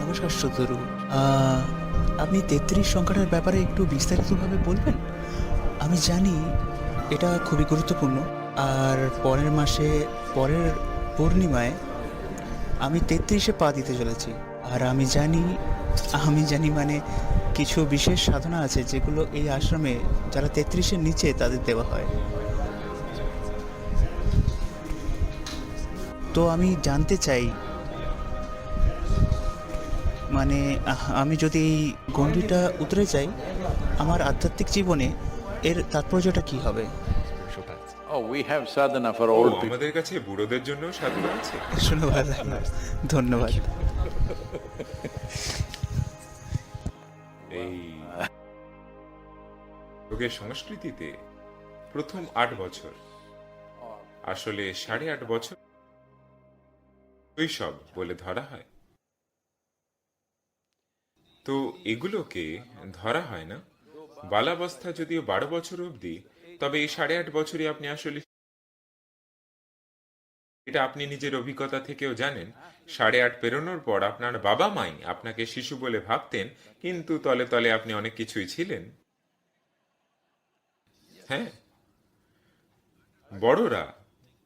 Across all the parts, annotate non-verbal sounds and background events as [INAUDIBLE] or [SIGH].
নমস্কার সদরু আপনি তেত্রিশ সংখ্যাটার ব্যাপারে একটু বিস্তারিতভাবে বলবেন? আমি জানি এটা খুবই গুরুত্বপূর্ণ। আর পরের মাসে, পরের পূর্ণিমায় আমি তেত্রিশে পা দিতে চলেছি। আর আমি জানি আমি জানি মানে কিছু বিশেষ সাধনা আছে যেগুলো এই আশ্রমে যারা তেত্রিশের নিচে তাদের দেওয়া হয়। তো আমি জানতে চাই মানে আমি যদি এই গণ্ডিটা উতরে যাই আমার আধ্যাত্মিক জীবনে এর তাৎপর্যটা কি হবে? Oh, আমাদের কাছে বুড়োদের জন্য সাধনা আছে। শুনে ভালো লাগল ধন্যবাদ। [LAUGHS] এই যোগের সংস্কৃতিতে প্রথম আট বছর। আসলে সাড়ে আট বছর শৈশব বলে ধরা হয়। তো এগুলোকে ধরা হয় না। বালাবস্থা যদিও বারো বছর অবধি, তবে এই সাড়ে আট বছরই আপনি আসলে এটা আপনি নিজের অভিজ্ঞতা থেকেও জানেন। সাড়ে আট পেরোনোর পর আপনার বাবা মাই আপনাকে শিশু বলে ভাবতেন, কিন্তু তলে তলে আপনি অনেক কিছুই ছিলেন। হ্যাঁ। বড়রা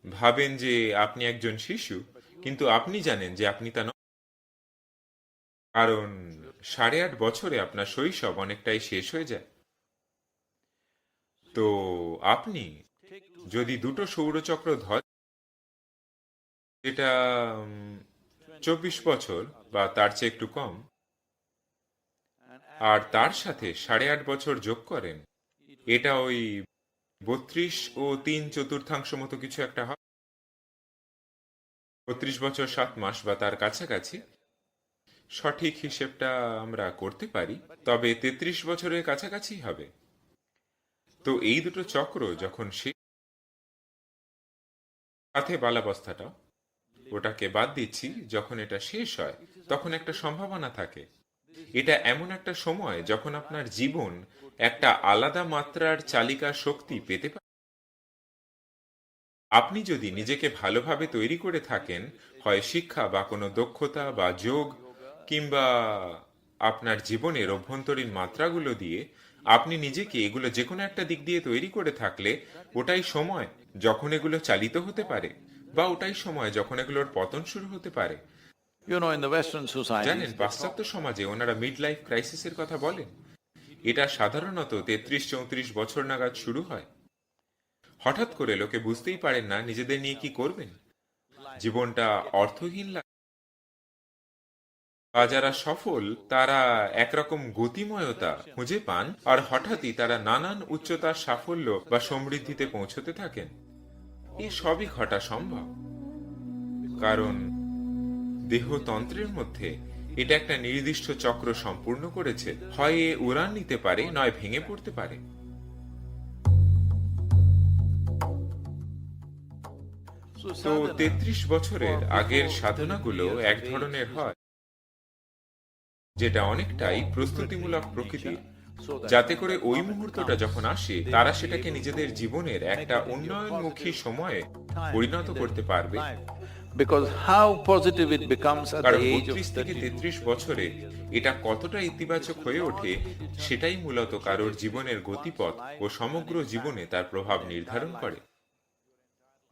ভাবেন যে আপনি একজন শিশু, কিন্তু আপনি জানেন যে আপনি তা কারণ সাড়ে আট বছরে আপনার শৈশব অনেকটাই শেষ হয়ে যায়। তো আপনি যদি দুটো সৌরচক্র ধর এটা চব্বিশ বছর বা তার চেয়ে একটু কম, আর তার সাথে সাড়ে আট বছর যোগ করেন, এটা ওই বত্রিশ ও তিন চতুর্থাংশ মতো কিছু একটা হয়? বত্রিশ বছর সাত মাস বা তার কাছাকাছি সঠিক হিসেবটা আমরা করতে পারি, তবে তেত্রিশ বছরের কাছাকাছি হবে। তো এই দুটো চক্র যখন সে সাথে বালাবস্থাটা, ওটাকে বাদ দিচ্ছি, যখন এটা শেষ হয়, তখন একটা সম্ভাবনা থাকে। এটা এমন একটা সময় যখন আপনার জীবন একটা আলাদা মাত্রার চালিকা শক্তি পেতে পারে। আপনি যদি নিজেকে ভালোভাবে তৈরি করে থাকেন, হয় শিক্ষা বা কোনো দক্ষতা বা যোগ কিংবা আপনার জীবনের অভ্যন্তরীণ মাত্রাগুলো দিয়ে আপনি নিজেকে এগুলো যে কোনো একটা দিক দিয়ে তৈরি করে থাকলে ওটাই সময় যখন এগুলো চালিত হতে পারে বা ওটাই সময় যখন এগুলোর পতন শুরু হতে পারে। জানেন পাশ্চাত্য সমাজে ওনারা মিড লাইফ ক্রাইসিসের কথা বলেন। এটা সাধারণত তেত্রিশ চৌত্রিশ বছর নাগাদ শুরু হয়। হঠাৎ করে লোকে বুঝতেই পারেন না নিজেদের নিয়ে কি করবেন। জীবনটা অর্থহীন যারা সফল, তারা একরকম গতিময়তা খুঁজে পান আর হঠাৎই তারা নানান উচ্চতার সাফল্য বা সমৃদ্ধিতে পৌঁছতে থাকেন। এ সবই ঘটা সম্ভব। কারণ দেহতন্ত্রের মধ্যে এটা একটা নির্দিষ্ট চক্র সম্পূর্ণ করেছে। হয় এ উড়ান নিতে পারে, নয় ভেঙে পড়তে পারে। তো তেত্রিশ বছরের আগের সাধনাগুলো এক ধরনের হয়। যেটা অনেকটাই প্রস্তুতিমূলক প্রকৃতির। যাতে করে ওই মুহূর্তটা যখন আসে তারা সেটাকে নিজেদের জীবনের একটা উন্নয়নমুখী সময়ে পরিণত করতে পারবে। Because how positive it becomes at the age of বত্রিশ থেকে তেত্রিশ বছরে এটা কতটা ইতিবাচক হয়ে ওঠে সেটাই মূলত কারোর জীবনের গতিপথ ও সমগ্র জীবনে তার প্রভাব নির্ধারণ করে।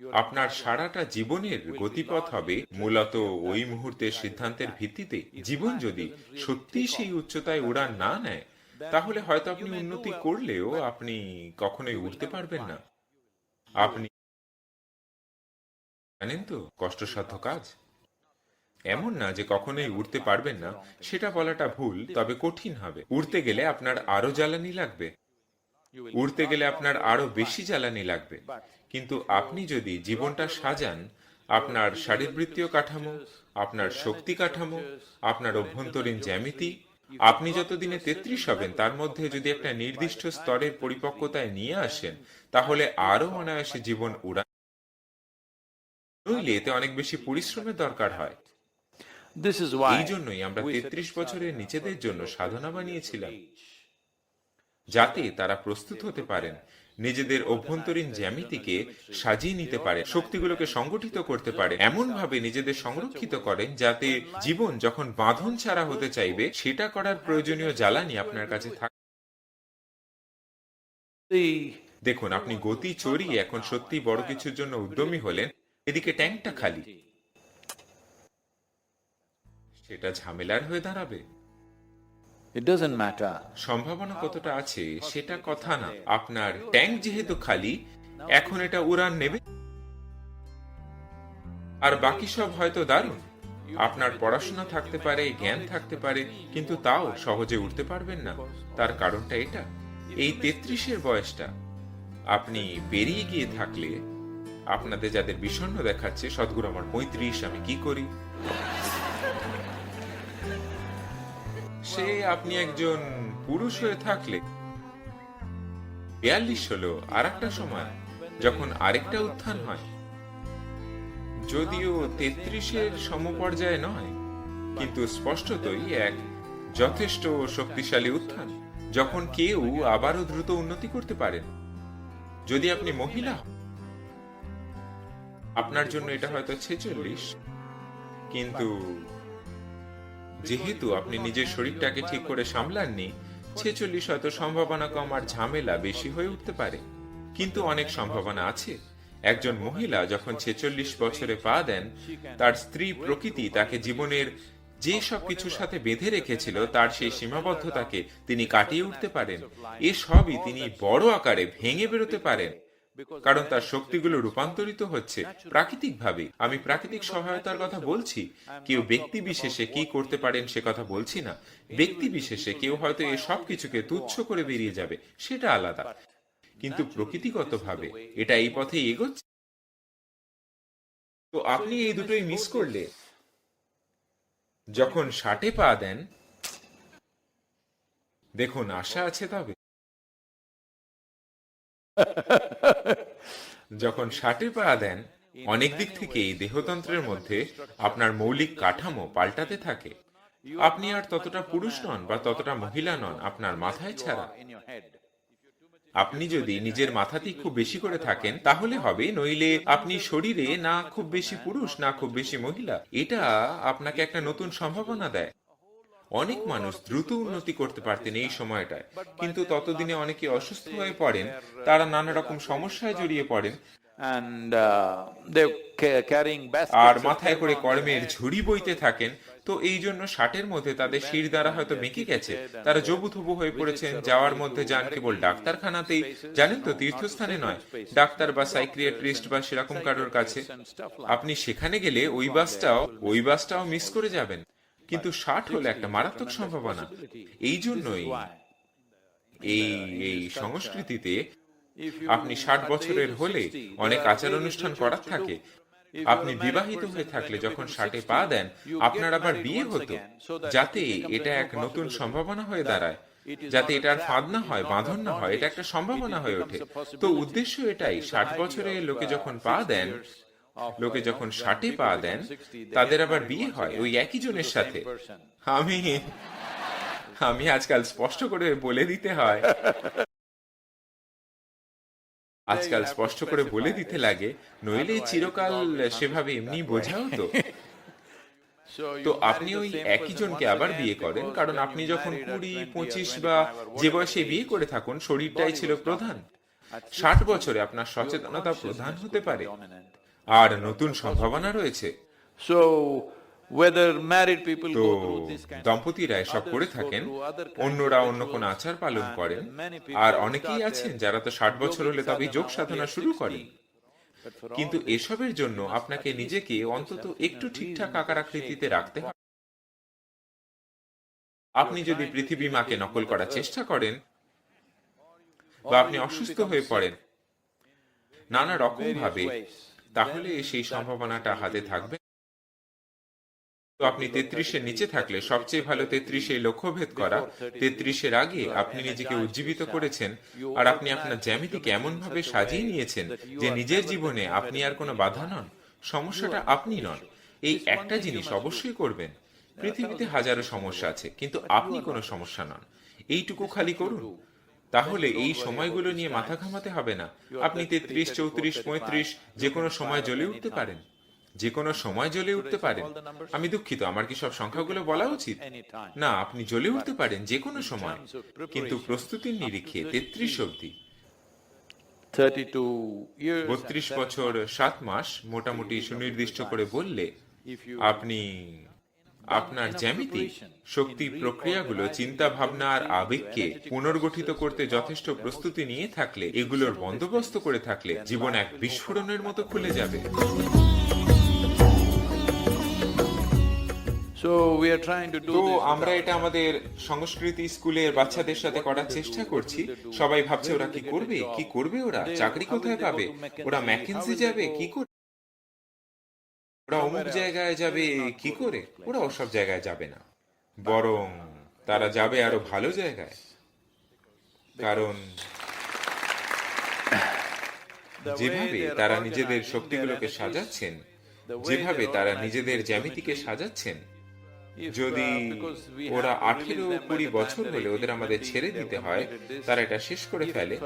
আপনার সারাটা জীবনের গতিপথ হবে মূলত ওই মুহূর্তের সিদ্ধান্তের ভিত্তিতে জীবন যদি সত্যি সেই উচ্চতায় উড়ান না নেয় তাহলে হয়তো আপনি উন্নতি করলেও আপনি কখনোই উঠতে পারবেন না। আপনি জানেন তো কষ্টসাধ্য কাজ? এমন না যে কখনোই উঠতে পারবেন না সেটা বলাটা ভুল তবে কঠিন হবে। উড়তে গেলে আপনার আরও জ্বালানি লাগবে। উড়তে গেলে আপনার আরও বেশি জ্বালানি লাগবে। কিন্তু আপনি যদি জীবনটা সাজান আপনার শারীরবৃত্তীয় কাঠামো আপনার শক্তি কাঠামো আপনার অভ্যন্তরীণ জ্যামিতি আপনি যতদিনে তেত্রিশ হবেন তার মধ্যে যদি একটা নির্দিষ্ট স্তরের পরিপক্কতায় নিয়ে আসেন তাহলে আরও অনায়াসে জীবন উড়া নইলে এতে অনেক বেশি পরিশ্রমের দরকার হয়। এই জন্যই আমরা তেত্রিশ বছরের নিচেদের জন্য সাধনা বানিয়েছিলাম যাতে তারা প্রস্তুত হতে পারেন। নিজেদের অভ্যন্তরীণ জ্যামিতিকে সাজিয়ে নিতে পারে, শক্তিগুলোকে সংগঠিত করতে পারে এমন ভাবে নিজেদের সংরক্ষিত করেন যাতে জীবন যখন বাঁধন ছাড়া হতে চাইবে, সেটা করার প্রয়োজনীয় জ্বালানি আপনার কাছে থাকে দেখুন, আপনি গতি চড়িয়ে এখন সত্যি বড় কিছুর জন্য উদ্যমী হলেন, এদিকে ট্যাঙ্কটা খালি সেটা ঝামেলার হয়ে দাঁড়াবে. সম্ভাবনা কতটা আছে, সেটা কথা না। আপনার ট্যাঙ্ক যেহেতু খালি, এখন এটা উড়ান নেবে। আর বাকি সব হয়তো দারুণ। আপনার পড়াশোনা থাকতে পারে, জ্ঞান থাকতে পারে, কিন্তু তাও সহজে উঠতে পারবেন না। তার কারণটা এটা। এই তেত্রিশের বয়সটা। আপনি পেরিয়ে গিয়ে থাকলে আপনাদের যাদের বিষণ্ণ দেখাচ্ছে, সদ্গুরু আমার পঁয়ত্রিশ, আমি কি করি? সে আপনি একজন পুরুষ হয়ে থাকলে। বিয়াল্লিশ হলো আর একটা সময়, যখন আরেকটা উত্থান হয়। যদিও তেত্রিশের সমপর্যায়ে নয়, কিন্তু স্পষ্টতই এক যথেষ্ট শক্তিশালী উত্থান, যখন কেউ আবারও দ্রুত উন্নতি করতে পারেন যদি আপনি মহিলা আপনার জন্য এটা হয়তো ছেচল্লিশ, কিন্তু যেহেতু আপনি নিজের শরীরটাকে ঠিক করে সামলাননি, ছেচল্লিশ হয়তো সম্ভাবনা কম আর ঝামেলা বেশি হয়ে উঠতে পারে। কিন্তু অনেক সম্ভাবনা আছে। একজন মহিলা যখন ছেচল্লিশ বছরে পা দেন, তার স্ত্রী প্রকৃতি তাকে জীবনের যে সব কিছুর সাথে বেঁধে রেখেছিল, তার সেই সীমাবদ্ধতাকে তিনি কাটিয়ে উঠতে পারেন। এ সবই তিনি বড় আকারে ভেঙে বেরোতে পারেন। কারণ তার শক্তিগুলো রূপান্তরিত হচ্ছে প্রাকৃতিকভাবে। আমি প্রাকৃতিক সহায়তার কথা বলছি। কেউ ব্যক্তি বিশেষে কি করতে পারেন সে কথা বলছি না। ব্যক্তি বিশেষে কেউ হয়তো এই সব কিছুকে তুচ্ছ করে বেরিয়ে যাবে। সেটা আলাদা। কিন্তু প্রকৃতিগতভাবে এটা এই পথে এগোচ্ছে। তো আপনি এই দুটোই মিস করলে যখন ষাটে পা দেন দেখুন আশা আছে তবে। যখন ষাটে পা দেন, অনেক দিক থেকে এই দেহতন্ত্রের মধ্যে আপনার মৌলিক কাঠামো পাল্টাতে থাকে। আপনি আর ততটা পুরুষ নন বা ততটা মহিলা নন আপনার মাথায় ছাড়া. আপনি যদি নিজের মাথাতেই খুব বেশি করে থাকেন, তাহলে হবে, নইলে আপনি শরীরে না খুব বেশি পুরুষ, না খুব বেশি মহিলা। এটা আপনাকে একটা নতুন সম্ভাবনা দেয়। অনেক মানুষ দ্রুত উন্নতি করতে পারতেন এই সময়টায়। কিন্তু ততদিনে অনেকে অসুস্থ হয়ে পড়েন তারা নানা রকম সমস্যায় জড়িয়ে পড়েন। Uh. আর মাথায় করে কর্মের ঝুড়ি বইতে থাকেন। তো এই জন্য ষাটের মধ্যে তাদের শির দ্বারা হয়তো বেঁকে গেছে। তারা জবুথবু হয়ে পড়েছেন যাওয়ার মধ্যে যান কেবল ডাক্তারখানাতেই। জানেন তো তীর্থস্থানে নয় ডাক্তার বা সাইক্রিয়াট্রিস্ট বা সেরকম কারোর কাছে। আপনি সেখানে গেলে ওই বাসটাও ওই বাসটাও মিস করে যাবেন। কিন্তু ষাট হলে একটা মারাত্মক সম্ভাবনা। এই জন্যই এই এই সংস্কৃতিতে আপনি ষাট বছরের হলে অনেক আচার অনুষ্ঠান করার থাকে। আপনি বিবাহিত হয়ে থাকলে যখন ষাটে পা দেন আপনার আবার বিয়ে হতো। যাতে এটা এক নতুন সম্ভাবনা হয়ে দাঁড়ায়। যাতে এটার ফাঁদ না হয় বাঁধন না হয় এটা একটা সম্ভাবনা হয়ে ওঠে। তো উদ্দেশ্য এটাই ষাট বছরে লোকে যখন পা দেন লোকে যখন ষাটে পা দেন তাদের আবার বিয়ে হয় ওই একই জনের সাথে। আমি আমি আজকাল স্পষ্ট করে বলে দিতে হয়। আজকাল স্পষ্ট করে বলে দিতে লাগে নইলে চিরকাল সেভাবে এমনি বোঝাও তো। [LAUGHS] তো আপনি ওই একই জনকে আবার বিয়ে করেন কারণ আপনি যখন কুড়ি পঁচিশ বা যে বয়সে বিয়ে করে থাকুন শরীরটাই ছিল প্রধান। ষাট বছরে আপনার সচেতনতা প্রধান হতে পারে। আর নতুন সম্ভাবনা রয়েছে। দম্পতিরা এসব করে থাকেন অন্যরা অন্য কোন আচার পালন করেন আর অনেকেই আছেন যারা তো ষাট বছর হলে তবে যোগ সাধনা শুরু করেন। কিন্তু এসবের জন্য আপনাকে নিজেকে অন্তত একটু ঠিকঠাক আকার আকৃতিতে রাখতে হবে আপনি যদি পৃথিবী মাকে নকল করার চেষ্টা করেন বা আপনি অসুস্থ হয়ে পড়েন নানা রকম ভাবে তাহলে সেই সম্ভাবনাটা হাতে থাকবে। তো আপনি তেত্রিশের নিচে থাকলে সবচেয়ে ভালো তেত্রিশে লক্ষ্যভেদ করা, তেত্রিশের আগে আপনি নিজেকে উজ্জীবিত করেছেন আর আপনি আপনার জ্যামিতিকে এমন ভাবে সাজিয়ে নিয়েছেন যে নিজের জীবনে আপনি আর কোনো বাধা নন, সমস্যাটা আপনি নন। এই একটা জিনিস অবশ্যই করবেন। পৃথিবীতে হাজারো সমস্যা আছে, কিন্তু আপনি কোনো সমস্যা নন। এইটুকু খালি করুন। তাহলে এই সময়গুলো নিয়ে মাথা ঘামাতে হবে না। আপনি তেত্রিশ চৌত্রিশ পঁয়ত্রিশ যে কোনো সময় জ্বলে উঠতে পারেন। যে কোনো সময় জ্বলে উঠতে পারেন। আমি দুঃখিত আমার কি সব সংখ্যাগুলো বলা উচিত? না আপনি জ্বলে উঠতে পারেন যে কোনো সময়। কিন্তু প্রস্তুতির নিরিখে তেত্রিশ অবধি। 32 বত্রিশ বছর সাত মাস মোটামুটি সুনির্দিষ্ট করে বললে আপনি আপনার জ্যামিতি শক্তি প্রক্রিয়াগুলো চিন্তা ভাবনা আর আবেগকে পুনর্গঠিত করতে যথেষ্ট প্রস্তুতি নিয়ে থাকলে এগুলোর বন্দোবস্ত করে থাকলে জীবন এক বিস্ফোরণের মতো খুলে যাবে। So we are trying to do তো আমরা এটা আমাদের সংস্কৃতি স্কুলের বাচ্চাদের সাথে করার চেষ্টা করছি। সবাই ভাবছে ওরা কি করবে? কি করবে ওরা? চাকরি কোথায় পাবে? ওরা ম্যাকেন্সি যাবে? কি করে ওরা অমুক জায়গায় যাবে কি করে? ওরা ওসব জায়গায় যাবে না। বরং তারা যাবে আরও ভালো জায়গায়। কারণ যেভাবে তারা নিজেদের শক্তিগুলোকে সাজাচ্ছেন যেভাবে তারা নিজেদের জ্যামিতিকে সাজাচ্ছেন যদি ওরা আঠেরো কুড়ি বছর হলে ওদের আমাদের ছেড়ে দিতে হয় তারা এটা শেষ করে ফেলে।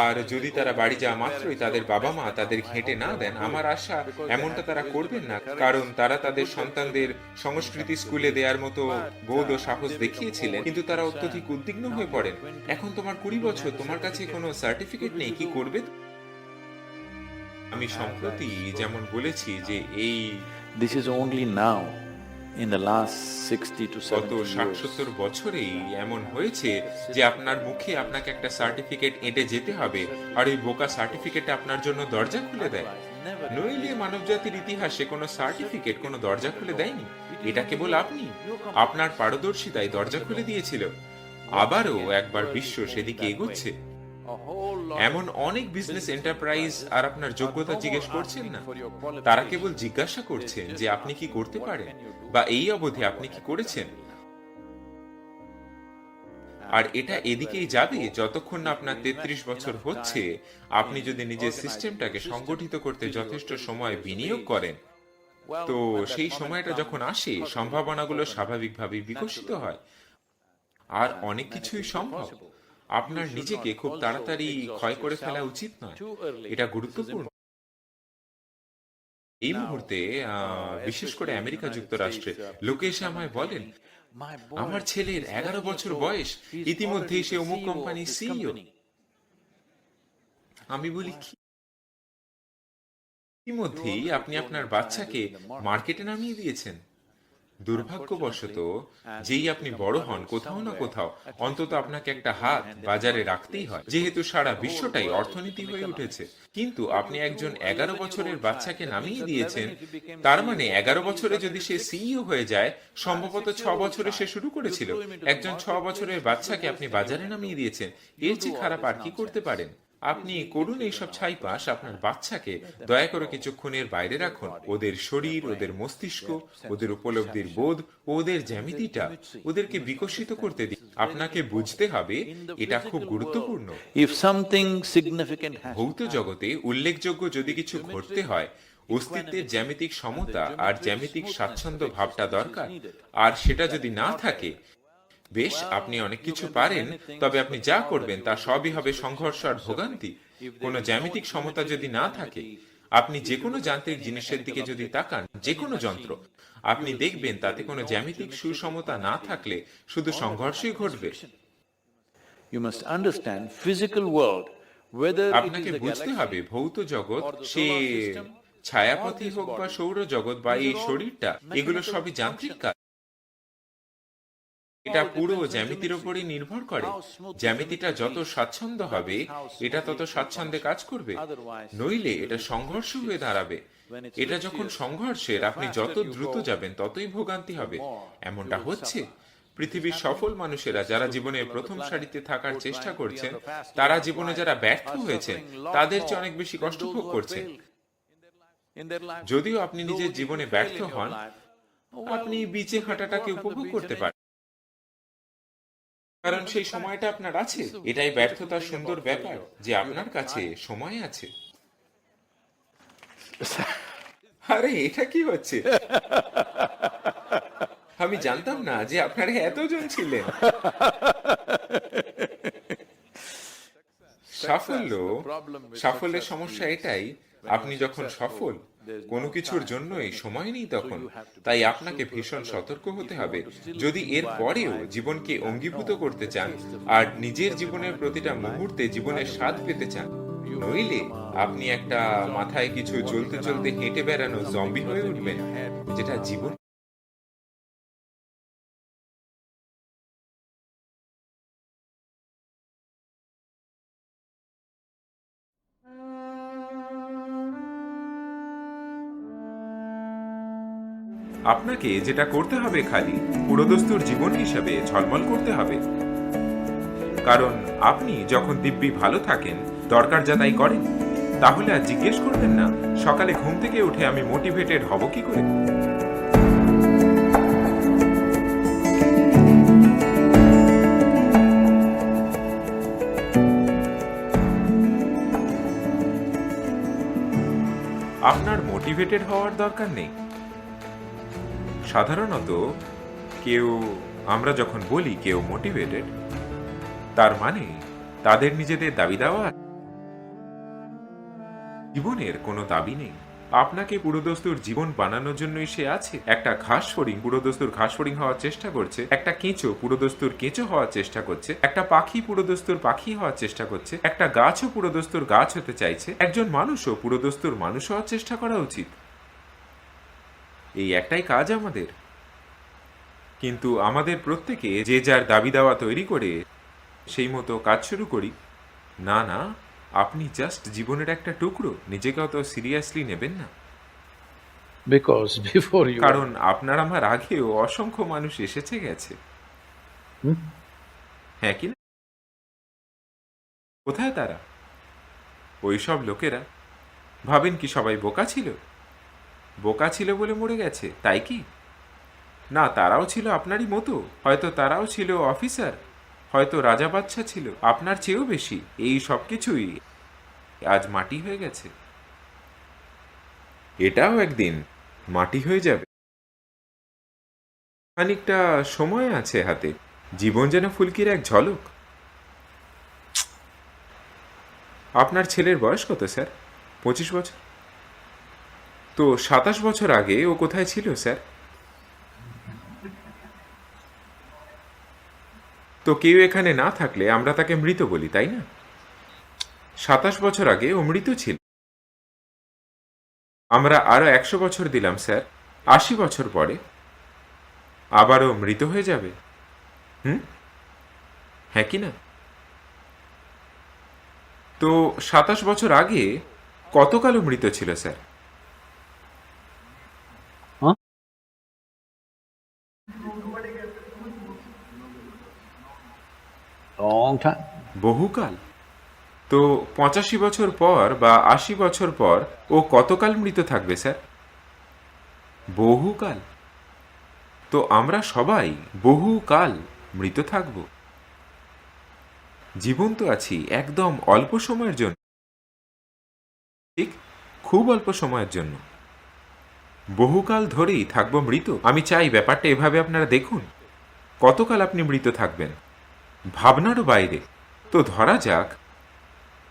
আর যদি তারা বাড়ি যাওয়া মাত্রই তাদের বাবা মা তাদের ঘেঁটে না দেন আমার আশা এমনটা তারা করবেন না। কারণ তারা তাদের সন্তানদের সংস্কৃতি স্কুলে দেওয়ার মতো বোধ ও সাহস দেখিয়েছিলেন কিন্তু তারা অত্যধিক উদ্বিগ্ন হয়ে পড়েন। এখন তোমার কুড়ি বছর তোমার কাছে কোনো সার্টিফিকেট নেই কি করবে? আমি সম্প্রতি যেমন বলেছি যে এই This is only now, in the last 60 to গত 70 ষাট years. সত্তর বছরেই এমন হয়েছে যে আপনার মুখে আপনাকে একটা সার্টিফিকেট এঁটে যেতে হবে আর ওই বোকা সার্টিফিকেট আপনার জন্য দরজা খুলে দেয়। নইলে মানবজাতির ইতিহাসে কোনো সার্টিফিকেট কোনো দরজা খুলে দেয়নি। এটা কেবল আপনি। আপনার পারদর্শিতায় দরজা খুলে দিয়েছিল। আবারও একবার বিশ্ব সেদিকে এগোচ্ছে। এমন অনেক বিজনেস এন্টারপ্রাইজ আর আপনার যোগ্যতা জিজ্ঞেস করছেন না? তারা কেবল জিজ্ঞাসা করছেন যে আপনি কি করতে পারেন বা এই অবধি আপনি কি করেছেন? আর এটা এদিকেই যাবে যতক্ষণ না আপনার তেত্রিশ বছর হচ্ছে, আপনি যদি নিজের সিস্টেমটাকে সংগঠিত করতে যথেষ্ট সময় বিনিয়োগ করেন, তো সেই সময়টা যখন আসে, সম্ভাবনাগুলো স্বাভাবিকভাবে বিকশিত হয়। আর অনেক কিছুই সম্ভব। আপনার নিজেকে খুব তাড়াতাড়ি ক্ষয় করে ফেলা উচিত নয়। এটা গুরুত্বপূর্ণ। এই মুহূর্তে বিশেষ করে আমেরিকা যুক্তরাষ্ট্রে লোকে এসে আমায় বলেন আমার ছেলের এগারো বছর বয়স ইতিমধ্যেই সে already অমুক the সিইও company. আমি বলি কি ইতিমধ্যেই আপনি আপনার বাচ্চাকে মার্কেটে নামিয়ে দিয়েছেন। দুর্ভাগ্যবশত, যেই আপনি বড় হন কোথাও না কোথাও, অন্তত আপনাকে একটা হাত বাজারে রাখতেই হয়। যেহেতু সারা বিশ্বটাই অর্থনীতি হয়ে উঠেছে। কিন্তু আপনি একজন এগারো বছরের বাচ্চাকে নামিয়ে দিয়েছেন, তার মানে এগারো বছরে যদি সে সিইও হয়ে যায়, সম্ভবত ছ বছরে সে শুরু করেছিল। একজন ছ বছরের বাচ্চাকে আপনি বাজারে নামিয়ে দিয়েছেন, এর চেয়ে খারাপ আর কি করতে পারেন? আপনি করুন এইসব ছাইপাস আপনার বাচ্চাকে দয়া করে কিছুক্ষণের বাইরে রাখুন। ওদের শরীর ওদের মস্তিষ্ক ওদের উপলব্ধির বোধ ওদের জ্যামিতিটা ওদেরকে বিকশিত করতে দিন। আপনাকে বুঝতে হবে এটা খুব গুরুত্বপূর্ণ। Something significant has ভৌত জগতে উল্লেখযোগ্য যদি কিছু ঘটতে হয় অস্তিত্বের জ্যামিতিক সমতা আর জ্যামিতিক স্বাচ্ছন্দ্য ভাবটা দরকার। আর সেটা যদি না থাকে বেশ আপনি অনেক কিছু পারেন তবে আপনি যা করবেন তা সবই হবে সংঘর্ষ আর ভোগান্তি। কোনো জ্যামিতিক সমতা যদি না থাকে আপনি যে কোনো যান্ত্রিক জিনিসের দিকে যদি তাকান যে কোনো যন্ত্র আপনি দেখবেন তাতে কোনো জ্যামিতিক সুসমতা না থাকলে শুধু সংঘর্ষই ঘটবে। physical world, whether it is আপনাকে বুঝতে হবে ভৌত জগৎ সে ছায়াপথই হোক বা. সৌর জগৎ বা এই শরীরটা এগুলো সবই যান্ত্রিক কাজ। এটা পুরো জ্যামিতির উপরই নির্ভর করে। জ্যামিতিটা যত স্বাচ্ছন্দ্য হবে এটা তত স্বাচ্ছন্দ্যে কাজ করবে। নইলে এটা সংঘর্ষ হয়ে দাঁড়াবে। এটা যখন সংঘর্ষের আপনি যত দ্রুত যাবেন ততই ভোগান্তি হবে। এমনটা হচ্ছে পৃথিবীর সফল মানুষেরা যারা জীবনে প্রথম সারিতে থাকার চেষ্টা করছেন তারা জীবনে যারা ব্যর্থ হয়েছেন তাদের চেয়ে অনেক বেশি কষ্ট ভোগ করছে যদিও আপনি নিজের জীবনে ব্যর্থ হন আপনি বিচে হাঁটাটাকে উপভোগ করতে পারেন কারণ সেই সময়টা আপনার আছে। এটাই ব্যর্থতার সুন্দর ব্যাপার যে আপনার কাছে সময় আছে। আরে, এটা কি হচ্ছে? আমি জানতাম না যে আপনারা এতজন ছিলেন। সাফল্য, সাফল্যের সমস্যা এটাই, আপনি যখন সফল কোনো কিছুর জন্যই সময় নেই তখন তাই আপনাকে ভীষণ সতর্ক হতে হবে। যদি এর পরেও জীবনকে অঙ্গীভূত করতে চান আর নিজের জীবনের প্রতিটা মুহূর্তে জীবনের স্বাদ পেতে চান নইলে আপনি একটা মাথায় কিছু চলতে চলতে হেঁটে বেড়ানো জম্বি হয়ে উঠবেন যেটা জীবন আপনাকে যেটা করতে হবে খালি, পুরোদস্তুর জীবন হিসাবে ঝলমল করতে হবে। কারণ আপনি যখন দিব্যি ভালো থাকেন, দরকার যা তাই করেন, তাহলে আর জিজ্ঞেস করবেন না, সকালে ঘুম থেকে উঠে আমি মোটিভেটেড হব কি করে? আপনার মোটিভেটেড হওয়ার দরকার নেই। সাধারণত কেউ, আমরা যখন বলি কেউ মোটিভেটেড তার মানে তাদের নিজেদের দাবি দেওয়া জীবনের কোনো দাবি নেই। আপনাকে পুরোদস্তুর জীবন বানানোর জন্যই সে আছে। একটা ঘাস ফড়িং, পুরোদস্তুর ঘাস ফড়িং হওয়ার চেষ্টা করছে। একটা কেঁচো, পুরোদস্তুর কেঁচো হওয়ার চেষ্টা করছে। একটা পাখি, পুরোদস্তুর পাখি হওয়ার চেষ্টা করছে। একটা গাছও পুরোদস্তুর গাছ হতে চাইছে। একজন মানুষও পুরোদস্তুর মানুষ হওয়ার চেষ্টা করা উচিত। এই একটাই কাজ আমাদের। কিন্তু আমাদের প্রত্যেকে যে যার দাবি দাওয়া তৈরি করে সেই মতো কাজ শুরু করি। না না আপনি জাস্ট জীবনের একটা টুকরো নিজেকে অত সিরিয়াসলি নেবেন না। Because before you কারণ আপনার আমার আগেও অসংখ্য মানুষ এসেছে গেছে? হ্যাঁ কি না? কোথায় তারা? ওই সব লোকেরা? ভাবেন কি সবাই বোকা ছিল? বোকা ছিল বলে মরে গেছে, তাই কি? না, তারাও ছিল আপনারই মতো, হয়তো তারাও ছিল অফিসার, হয়তো রাজা বাচ্চা ছিল, আপনার চেয়েও বেশি, এই সব কিছুই আজ মাটি হয়ে গেছে। এটাও একদিন মাটি হয়ে যাবে। খানিকটা সময় আছে হাতে, জীবন যেন ফুলকির এক ঝলক। আপনার ছেলের বয়স কত, স্যার? পঁচিশ বছর? তো সাতাশ বছর আগে ও কোথায় ছিল, স্যার? তো কেউ এখানে না থাকলে আমরা তাকে মৃত বলি, তাই না? সাতাশ বছর আগে ও মৃত ছিল। আমরা আরও একশো বছর দিলাম, স্যার। আশি বছর পরে আবারও মৃত হয়ে যাবে। হুম? হ্যাঁ কি না? তো সাতাশ বছর আগে কতকালও মৃত ছিল, স্যার? বহুকাল। তো পঁচাশি বছর পর বা আশি বছর পর ও কতকাল মৃত থাকবে, স্যার? বহুকাল। তো আমরা সবাই বহুকাল মৃত থাকব। জীবন্ত আছি একদম অল্প সময়ের জন্য। ঠিক খুব অল্প সময়ের জন্য। বহুকাল ধরেই থাকব মৃত। আমি চাই ব্যাপারটা এভাবে আপনারা দেখুন। কতকাল আপনি মৃত থাকবেন? ভাবনারও বাইরে। তো ধরা যাক,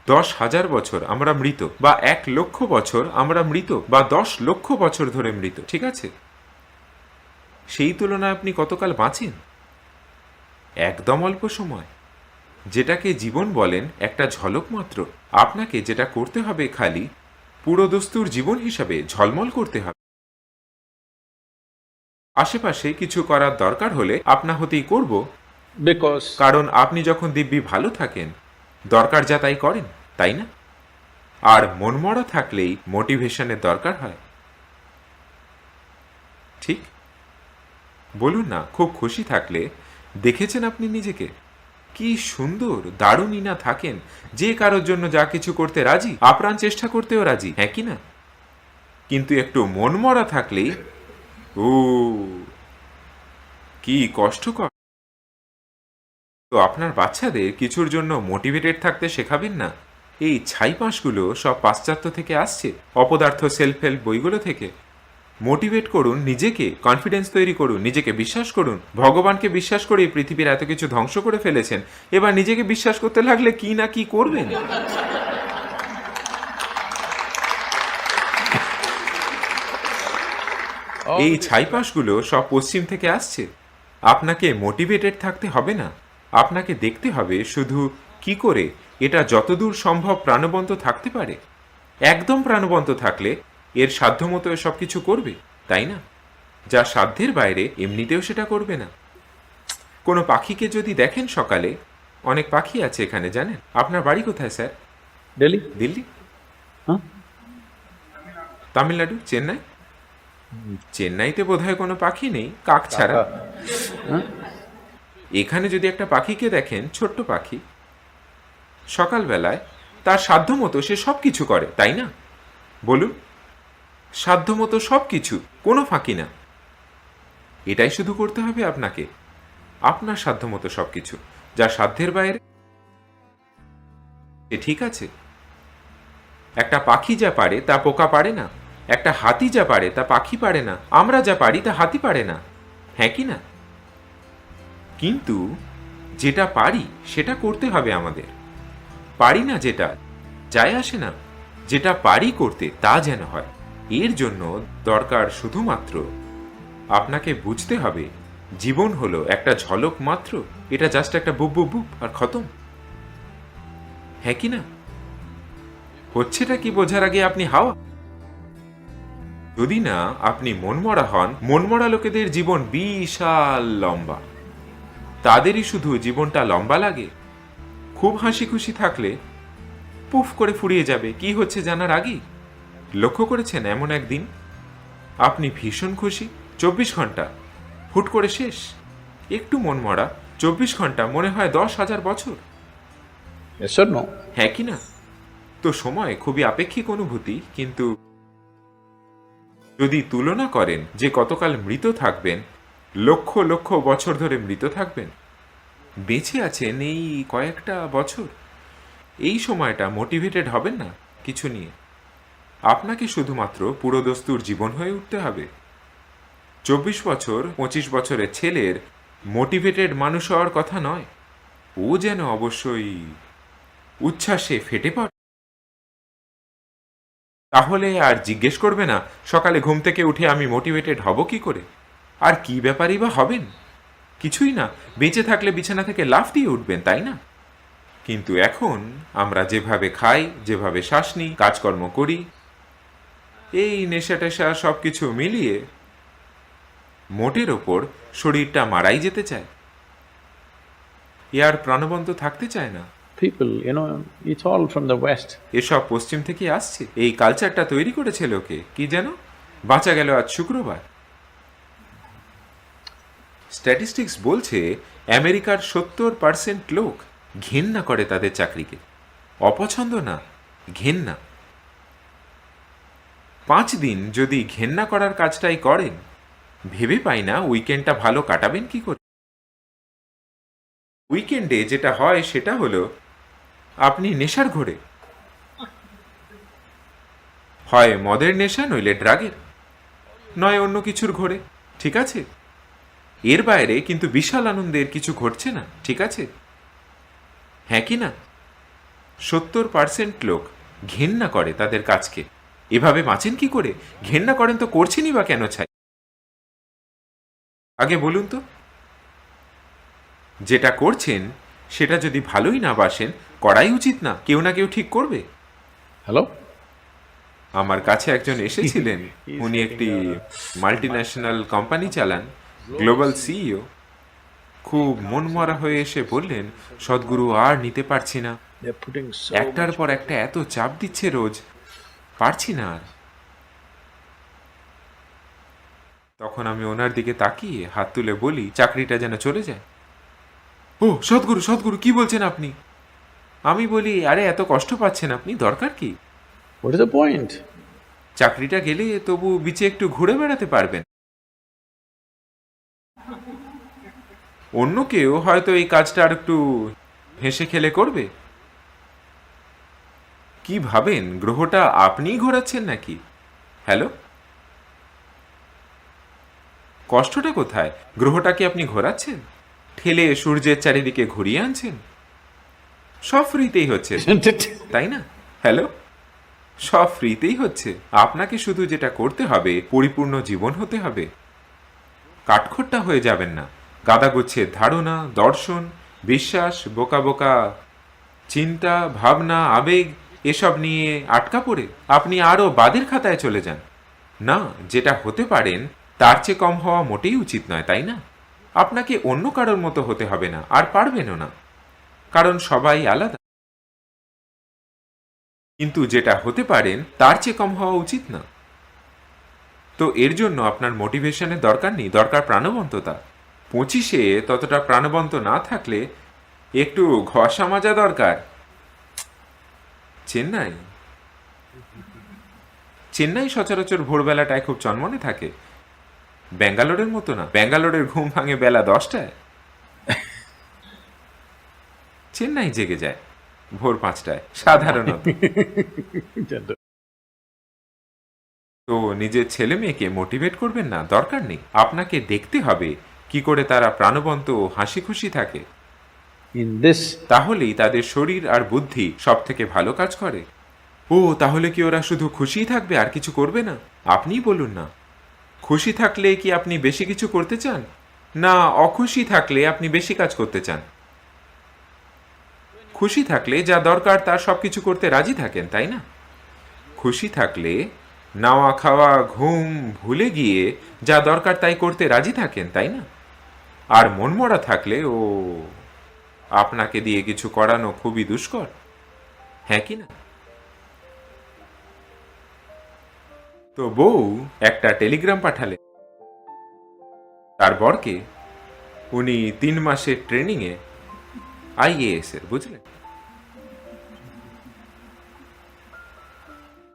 দশ হাজার বছর আমরা মৃত, বা এক লক্ষ বছর আমরা মৃত, বা দশ লক্ষ বছর ধরে মৃত, ঠিক আছে? সেই তুলনায় আপনি কতকাল বাঁচেন? একদম অল্প সময়। যেটাকে জীবন বলেন একটা ঝলক মাত্র। আপনাকে যেটা করতে হবে খালি, পুরো দস্তুর জীবন হিসাবে ঝলমল করতে হবে। আশেপাশে কিছু করার দরকার হলে আপনা হতেই করব Because কারণ আপনি যখন দিব্যি ভালো থাকেন, দরকার যা তাই করেন, তাই না? আর মনমরা থাকলেই মোটিভেশনের দরকার হয়। ঠিক? বলুন না, খুব খুশি থাকলে দেখেছেন আপনি নিজেকে? কি সুন্দর, দারুণই না থাকেন। যে কারোর জন্য যা কিছু করতে রাজি, আপ্রাণ চেষ্টা করতেও রাজি হ্যাঁ কি না? কিন্তু একটু মনমরা থাকলেই ও কি কষ্টকর। তো আপনার বাচ্চাদের কিছুর জন্য মোটিভেটেড থাকতে শেখাবেন না? এই ছাই পাঁশগুলো সব পাশ্চাত্য থেকে আসছে, অপদার্থ সেলফ হেল্প বইগুলো থেকে। মোটিভেট করুন নিজেকে কনফিডেন্স তৈরি করুন, নিজেকে বিশ্বাস করুন। ভগবানকে বিশ্বাস করে পৃথিবীর এত কিছু ধ্বংস করে ফেলেছেন। এবার নিজেকে বিশ্বাস করতে লাগলে কি না কি করবেন? এই ছাইপাশগুলো সব পশ্চিম থেকে আসছে। আপনাকে মোটিভেটেড থাকতে হবে না। আপনাকে দেখতে হবে শুধু কি করে এটা যতদূর সম্ভব প্রাণবন্ত থাকতে পারে। একদম প্রাণবন্ত থাকলে এর সাধ্যমতো সব কিছু করবে তাই না? যা সাধ্যের বাইরে এমনিতেও সেটা করবে না। কোনো পাখিকে যদি দেখেন সকালে অনেক পাখি আছে এখানে জানেন? আপনার বাড়ি কোথায় স্যার? দিল্লি। দিল্লি? Huh? তামিলনাড়ু? চেন্নাই? চেন্নাইতে বোধহয় কোনো পাখি নেই কাক ছাড়া? এখানে যদি একটা পাখিকে দেখেন, ছোট্ট পাখি, সকালবেলায় তার সাধ্যমতো সে সব কিছু করে, তাই না? বলুন, সাধ্যমতো সব কিছু কোনো ফাঁকি না। এটাই শুধু করতে হবে আপনাকে। আপনার সাধ্যমতো সব কিছু যা সাধ্যের বাইরে। ঠিক আছে। একটা পাখি যা পারে, তা পোকা পারে না। একটা হাতি যা পারে, তা পাখি পারে না। আমরা যা পারি, তা হাতি পারে না। হ্যাঁ কি না? কিন্তু যেটা পারি, সেটা করতে হবে আমাদের। পারি না যেটা, যায় আসে না। যেটা পারি করতে, তা যেন হয়। এর জন্য দরকার শুধুমাত্র আপনাকে বুঝতে হবে, জীবন হলো একটা ঝলক মাত্র। এটা জাস্ট একটা বুব বুব বুব আর খতম। হ্যাঁ কি না? হচ্ছেটা কি বোঝার আগে আপনি হাওয়া? যদি না, আপনি মনমরা হন, মনমরা লোকেদের জীবন বিশাল লম্বা। তাদেরই শুধু জীবনটা লম্বা লাগে? খুব হাসি খুশি থাকলে পুফ করে ফুরিয়ে যাবে কি হচ্ছে জানার আগেই লক্ষ্য করেছেন এমন একদিন? আপনি ভীষণ খুশি চব্বিশ ঘণ্টা হুট করে শেষ। একটু মন মরা চব্বিশ ঘণ্টা মনে হয় দশ হাজার বছর। হ্যাঁ কি না? তো সময় খুবই আপেক্ষিক অনুভূতি কিন্তু যদি তুলনা করেন যে কতকাল মৃত থাকবেন লক্ষ লক্ষ বছর ধরে মৃত থাকবেন। বেঁচে আছেন এই কয়েকটা বছর। এই সময়টা মোটিভেটেড হবেন না কিছু নিয়ে। আপনাকে শুধুমাত্র পুরোদস্তুর জীবন হয়ে উঠতে হবে। চব্বিশ বছর, পঁচিশ বছরের ছেলের মোটিভেটেড মানুষ হওয়ার কথা নয়। ও যেন অবশ্যই উচ্ছ্বাসে ফেটে পড়ে। তাহলে আর জিজ্ঞেস করবে না, সকালে ঘুম থেকে উঠে আমি মোটিভেটেড হব কি করে? আর কি ব্যাপারই বা হবেন? কিছুই না বেঁচে থাকলে বিছানা থেকে লাফ দিয়ে উঠবেন তাই না? কিন্তু এখন আমরা যেভাবে খাই যেভাবে শ্বাস নিই কাজকর্ম করি এই নেশা টেশা সব কিছু মিলিয়ে মোটের ওপর শরীরটা মারাই যেতে চায়। এ আর প্রাণবন্ত থাকতে চায় না। People, you know, it's all from the West. এসব পশ্চিম থেকে আসছে। এই কালচারটা তৈরি করেছে লোকে কি যেন? বাঁচা গেল আজ শুক্রবার। স্ট্যাটিস্টিক্স বলছে আমেরিকার সত্তর পার্সেন্ট লোক ঘেন্না করে তাদের চাকরিকে। অপছন্দ না, ঘেন্না। পাঁচ দিন যদি ঘেন্না করার কাজটাই করেন, ভেবে পাই না উইকেন্ডটা ভালো কাটাবেন কি করে? উইকেন্ডে যেটা হয় সেটা হলো, আপনি নেশার ঘোরে। হয় মদের নেশা, নইলে ড্রাগের। নয় অন্য কিছুর ঘোরে, ঠিক আছে? এর বাইরে কিন্তু বিশাল আনন্দের কিছু ঘটছে না ঠিক আছে? হ্যাঁ কি না? সত্তর পার্সেন্ট লোক ঘেন্না করে তাদের কাজকে। এভাবে বাঁচেন কি করে? ঘেন্না করেন তো করছেনই বা কেন চাই আগে বলুন তো। যেটা করছেন সেটা যদি ভালোই না বাসেন করাই উচিত না। কেউ না কেউ ঠিক করবে। হ্যালো? আমার কাছে একজন এসেছিলেন। [LAUGHS] উনি একটি মাল্টি ন্যাশনাল কোম্পানি চালান। গ্লোবাল সিইও খুব মনমরা হয়ে এসে বললেন সদ্গুরু আর নিতে পারছি না। একটার পর একটা এত চাপ দিচ্ছে রোজ পারছি না আর। তখন আমি ওনার দিকে তাকিয়ে হাত তুলে বলি চাকরিটা যেন চলে যায়। ও সদ্গুরু সদ্গুরু কি বলছেন আপনি? আমি বলি আরে এত কষ্ট পাচ্ছেন আপনি দরকার কি? চাকরিটা গেলে তবু বিচে একটু ঘুরে বেড়াতে পারবেন। অন্য কেউ হয়তো এই কাজটা আর একটু হেসে খেলে করবে? কি ভাবেন? গ্রহটা আপনিই ঘোরাচ্ছেন নাকি? হ্যালো? কষ্টটা কোথায়? গ্রহটাকে আপনি ঘোরাচ্ছেন? ঠেলে সূর্যের চারিদিকে ঘুরিয়ে আনছেন? সব ফ্রিতেই হচ্ছে। [LAUGHS] তাই না? হ্যালো? সব ফ্রিতেই হচ্ছে। আপনাকে শুধু যেটা করতে হবে পরিপূর্ণ জীবন হতে হবে। কাঠখোট্টা হয়ে যাবেন না। গাদাগুচ্ছের ধারণা, দর্শন, বিশ্বাস, বোকা বোকা চিন্তা, ভাবনা, আবেগ, এসব নিয়ে আটকা পড়ে আপনি আরও বাদের খাতায় চলে যান। না, যেটা হতে পারেন, তার চেয়ে কম হওয়া মোটেই উচিত নয়, তাই না? আপনাকে অন্য কারোর মতো হতে হবে না, আর পারবেনও না। কারণ সবাই আলাদা। কিন্তু যেটা হতে পারেন, তার চেয়ে কম হওয়া উচিত না। তো এর জন্য আপনার মোটিভেশনের দরকার নেই, দরকার প্রাণবন্ততা। পঁচিশে ততটা প্রাণবন্ত না থাকলে একটু ঘষা মাজা দরকার। চেন্নাই? চেন্নাই সচরাচর ভোরবেলাটায় খুব চনমনে থাকে। ব্যাঙ্গালোরের মতো না। ব্যাঙ্গালোরের ঘুম ভাঙে বেলা দশটায়। চেন্নাই জেগে যায় ভোর পাঁচটায় সাধারণত। তো নিজের ছেলে মেয়েকে মোটিভেট করবেন না দরকার নেই। আপনাকে দেখতে হবে। কি করে তারা প্রাণবন্ত ও হাসি খুশি থাকে তাহলেই তাদের শরীর আর বুদ্ধি সব থেকে ভালো কাজ করে। ও তাহলে কি ওরা শুধু খুশিই থাকবে আর কিছু করবে না? আপনিই বলুন না। খুশি থাকলে কি আপনি বেশি কিছু করতে চান? না অখুশি থাকলে আপনি বেশি কাজ করতে চান। খুশি থাকলে যা দরকার তার সব কিছু করতে রাজি থাকেন তাই না? খুশি থাকলে নাওয়া খাওয়া ঘুম ভুলে গিয়ে যা দরকার তাই করতে রাজি থাকেন তাই না? আর মনমরা থাকলে ও আপনাকে দিয়ে কিছু করানো খুবই দুষ্কর। হ্যাঁ কি না? তো বউ একটা টেলিগ্রাম পাঠালে। তার বরকে উনি তিন মাসের ট্রেনিংয়ে আইএএস এর বুঝলেন?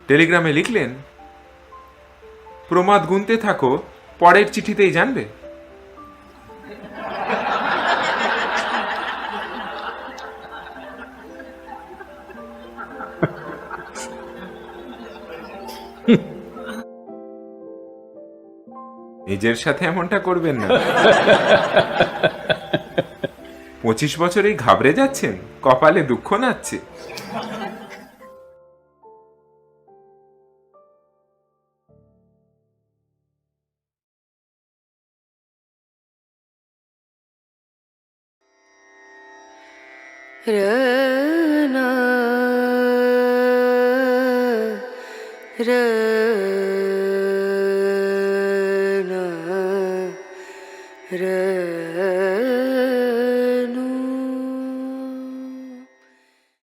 টেলিগ্রামে লিখলেন, প্রমাদ গুনতে থাকো, পরের চিঠিতেই জানবে। নিজের সাথে এমনটা করবেন না। পঁচিশ বছরেই ঘাবড়ে যাচ্ছেন কপালে দুঃখ নাচ্ছে। र